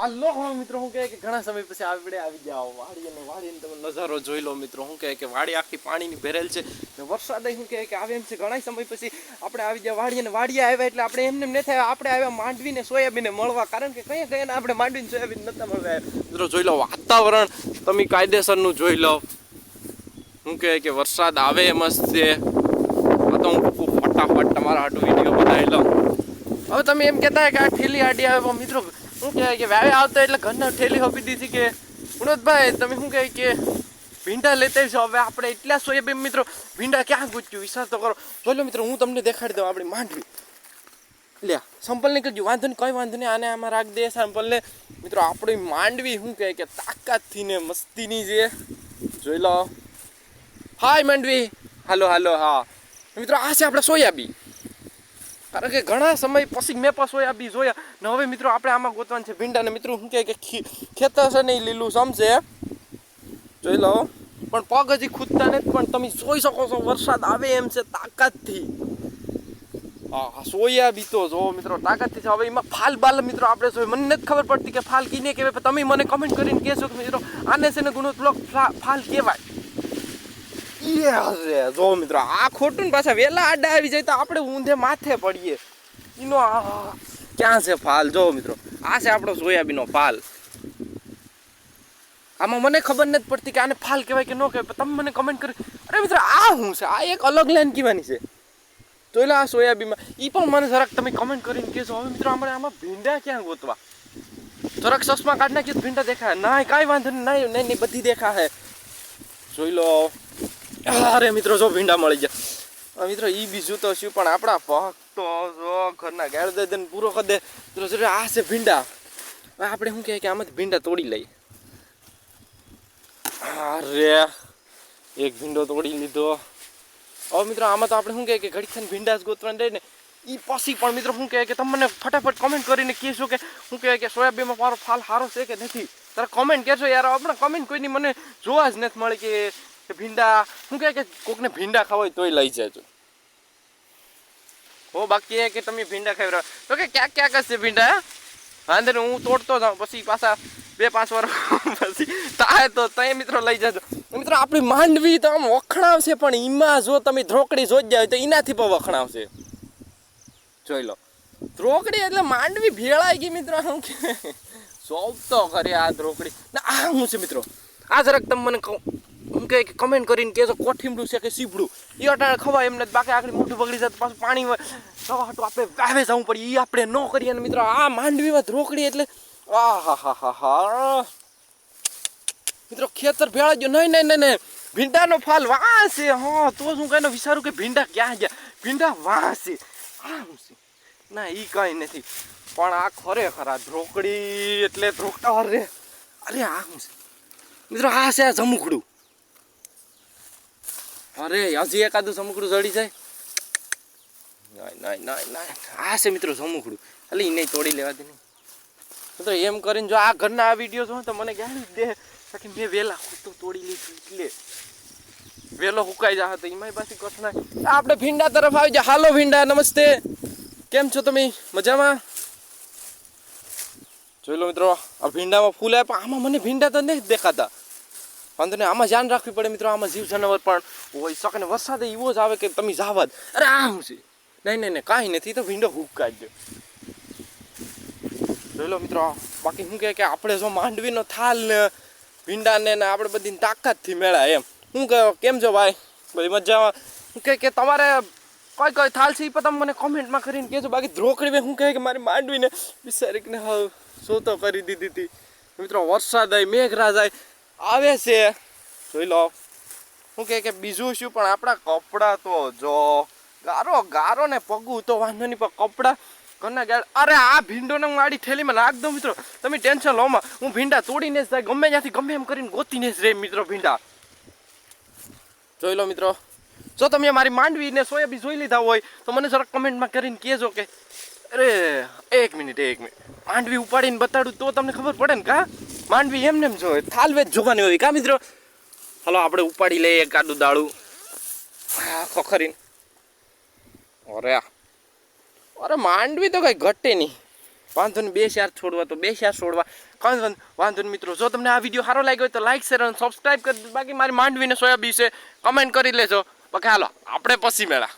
હાલો હવે મિત્રો, હું કહે કે ઘણા સમય પછી આપણે આવી જાઓ વાડી અને વાડીને તમે નજારો જોઈ લો મિત્રો, હું કહે કે વાડી આખી પાણીની ભરેલ છે ને વરસાદ શું કહે કે આવે એમ છે. ઘણા સમય પછી આપણે આવી ગયા વાડી અને વાડીએ આવ્યા એટલે આપણે એમને એમ ન થાય, આપણે આવ્યા માંડવી ને સોયાબીન મળવા. કારણ કે કયા કયા આપણે માંડવી ને સોયાબીન નતા મળવા મિત્રો જોઈ લો વાતાવરણ, તમે કાયદેસરનું જોઈ લો. હું કહે કે વરસાદ આવે એમ જ છે. તો હું ફટાફટ તમારા હાટું વીડિયો બનાવી લઉં. હવે તમે એમ કહેતા કે આ ઠેલી આડી આવે મિત્રો શું કહેવાય કે વ્યાવે આવતા એટલે ઘરના ઠેલી આપી દીધી કે ગુણોદભાઈ તમે શું કહે કે ભીંડા લેતા છો હવે આપણે એટલા સોયાબીન મિત્રો, ભીંડા ક્યાં ગુચ્યું? વિશ્વાસ તો કરો. બોલો મિત્રો, હું તમને દેખાડી દઉં આપણી માંડવી. લે સંપલ નીકળજો વાંધો નહીં, કોઈ વાંધો નહીં, આને આમાં રાખ દે સંપલને. મિત્રો, આપણી માંડવી શું કહે કે તાકાતથી ને મસ્તીની જે, જોઈ લો. હાય માંડવી. હાલો હાલો, હા. મિત્રો, આ છે આપણે સોયાબીન. કારણ કે ઘણા સમય પછી મેં પાછો આ બી જોયા. ને હવે મિત્રો આપણે આમાં ગોતવાનું છે ભીંડા ને મિત્રો શું કહે કે ખેતર છે નહીં લીલું સમજે. જોઈ લો. પણ પગ હજી ખૂદતા નથી, પણ તમે જોઈ શકો છો વરસાદ આવે એમ છે તાકાતથી. હા સોયાબી તો જો મિત્રો તાકાતથી છે. હવે એમાં ફાલ બાલ મિત્રો આપણે જોઈએ. મને નથી ખબર પડતી કે ફાલ કીને કહેવાય તમે મને કમેન્ટ કરીને કહેશો કે મિત્રો આને છે ને ગુનો બ્લોક ફાલ કહેવાય. યે જો મિત્રો, આ ખોટું પાછા વેલા આડા આવી જાય તો આપણે ઊંધે માથે પડીએ. એનો ક્યાં છે ફાલ? જો મિત્રો, આ છે આપણો સોયાબીનનો ફાલ. આમાં મને ખબર નથી પડતી કે આને ફાલ કહેવાય કે ન કહેવાય તમે મને કમેન્ટ કરી અરે મિત્રો, આ શું છે? આ એક અલગ લાઈન કહેવાની છે. જોઈ લો આ સોયાબીનમાં એ પણ મને જરાક તમે કમેન્ટ કરીને કહેશો હવે મિત્રો આપણે આમાં ભીંડા ક્યાં ગોતવા? જરાક ચશ્મા કાઢ નાખીએ ભીંડા દેખાય. ના, કાંઈ વાંધો નહીં. નહીં નહીં, બધી દેખાય જોઈ લો. અરે મિત્રો, જો ભીંડા મળી ગયા. મિત્રો એ બીજું તો શું, પણ આપણા ભક્તો ઘરના દે દે પૂરો કરી દે મિત્રો આ છે ભીંડા. આપણે શું કહે કે આમાંથી ભીંડા તોડી લઈએ. અરે, એક ભીંડો તોડી લીધો. હવે મિત્રો, આમાં તો આપણે શું કહે કે ઘડી થઈને ભીંડા જ ગોતવાના રહે ને, ઈ પછી પણ મિત્રો શું કહે કે તમને ફટાફટ કમેન્ટ કરીને કહેશો કે, શું કહે કે સોયાબીનમાં મારો ફાલ સારો છે કે નથી? તારે કમેન્ટ કહેશો યાર, આપણે કોમેન્ટ કોઈની મને જોવા જ નથી મળે કે ભીંડા, હું કહે કે કોકને ભીંડા ખાવા હોય તોય લઈ જજો. હો, બાકી એ કે તમે ભીંડા ખાઈ રહ્યા. તો કે ક્યાંક ક્યાંક છે ભીંડા? વાંધો નહીં, હું તોડતો જાઉં, પછી પાછા બે પાંચ વાર પછી તાય તો તય મિત્રો લઈ જજો. મિત્રો, આપણી માંડવી તો આમ વખણાવશે, પણ એમાં જો તમે ધ્રોકડી જોઈ જાય તો એનાથી પણ વખણાવશે. જોઈ લો. ધ્રોકડી એટલે માંડવી ભેળાઈ ગઈ મિત્રો શું કે સોપ તો કરે આ ધ્રોકડી. ના, આ શું છે મિત્રો? આ જરાક તમે મને કહે. કે કમેન્ટ કરીને કહેશો કોઠીમડું છે કે સીપડું. એ અટાણે ખવાય એમને બાકી આગળ મોઢું બગડી જાય પાછું પાણી સવા હાટું આપણે વાવે જવું પડે. એ આપણે ન કરીએ ને મિત્રો. આ માંડવીમાં ધ્રોકડી એટલે આ હા હા હા હા મિત્રો, ખેતર ભેળા ગયો. નહીં નહીં નહીં નહીં. ભીંડાનો ફાલ વાંસે. હા, તો શું હું કઈને વિચારું કે ભીંડા ક્યાં ગયા. ભીંડા વાંસે. ના એ કાંઈ નથી. પણ આ ખરેખર આ ધ્રોકડી એટલે ધ્રોકડા અરે અરે આ શું છે. મિત્રો, આ છે આ જમુકડું અરે, હજી એકાદું સમુખડું જડી જાય? નહીં નહીં નહીં આ છે મિત્રો સમુખડું. એટલે એને તોડી લેવા દે નહીં તો એમ કરીને જો આ ઘરના આ વીડિયો જો તો મને ગાડી દે બાકી મેં વહેલા તો તોડી લીધું એટલે. વેલો હુકાઈ જા તો એમાંય પાછી કઠણાય આપણે ભીંડા તરફ આવી જા. હાલો ભીંડા, નમસ્તે. કેમ છો તમે? મજામાં? જોઈ લો મિત્રો, આ ભીંડામાં ફૂલ આવ્યા પણ આમાં મને ભીંડા તો નહીં દેખાતા. વાંધો નહીં. આમાં ધ્યાન રાખવી પડે મિત્રો, આમાં જીવ જાનવર પણ હોય શકે ને વરસાદ એવો જ આવે કે તમે જાવા જ. અરે આ શું છે. નહીં નહીં નહીં, કાંઈ નથી. તો ભીંડો હુક કાઢજો જોઈ લો મિત્રો, બાકી શું કહે કે આપણે જો માંડવીનો થાલ ને ભીંડાને ને આપણે બધી તાકાતથી મેળાય એમ. શું કહે, કેમ છો ભાઈ? બધી મજામાં? શું કહે કે તમારે કોઈ કોઈ થાલ છે એ પણ તમે મને કોમેન્ટમાં કરીને કહેજો. બાકી ધ્રોકડી શું કહે કે મારી માંડવીને બિચારીને હવે સોતો કરી દીધી હતી મિત્રો, વરસાદ આવી મેઘરાજ આવી આવે છે. જોઈ લો. શું કહે કે બીજું શું, પણ આપણા કપડાં તો જો, ગારો ગારો ને પગું તો વાંધો નહીં, પણ કપડાં ઘરના ગાડ અરે આ ભીંડોને હું આડી થેલીમાં નાખ દઉં, મિત્રો. તમે ટેન્શન લો માં. હું ભીંડા તોડીને જ જાય. ગમે ત્યાંથી ગમે એમ કરીને ગોતીને જ રહે, મિત્રો, ભીંડા. જોઈ લો, મિત્રો. જો તમે મારી માંડવીને સોયાબી જોઈ લીધા હોય, તો મને જરાક કમેન્ટમાં કરીને કહેજો કે અરે, એક મિનિટ એક મિનિટ. માંડવી ઉપાડીને બતાડું તો તમને ખબર પડે ને કા? માંડવી એમને એમ જોઈએ થાલવે જ જોવાની હોય. કા મિત્રો? હાલો, આપણે ઉપાડી લઈએ કાડું દાળું ખોખરીને અરે અરે માંડવી તો કઈ ઘટે નહીં. વાંધો ને બે શેર છોડવા તો, બે શેર છોડવા. કાંઈ વાંધો ને મિત્રો. જો તમને આ વીડિયો સારો લાગ્યો હોય તો લાઈક શેર અને સબસ્ક્રાઈબ કરી બાકી મારી માંડવીને સોયાબી છે કમેન્ટ કરી લેજો. બાકી હાલો, આપણે પછી મેળા.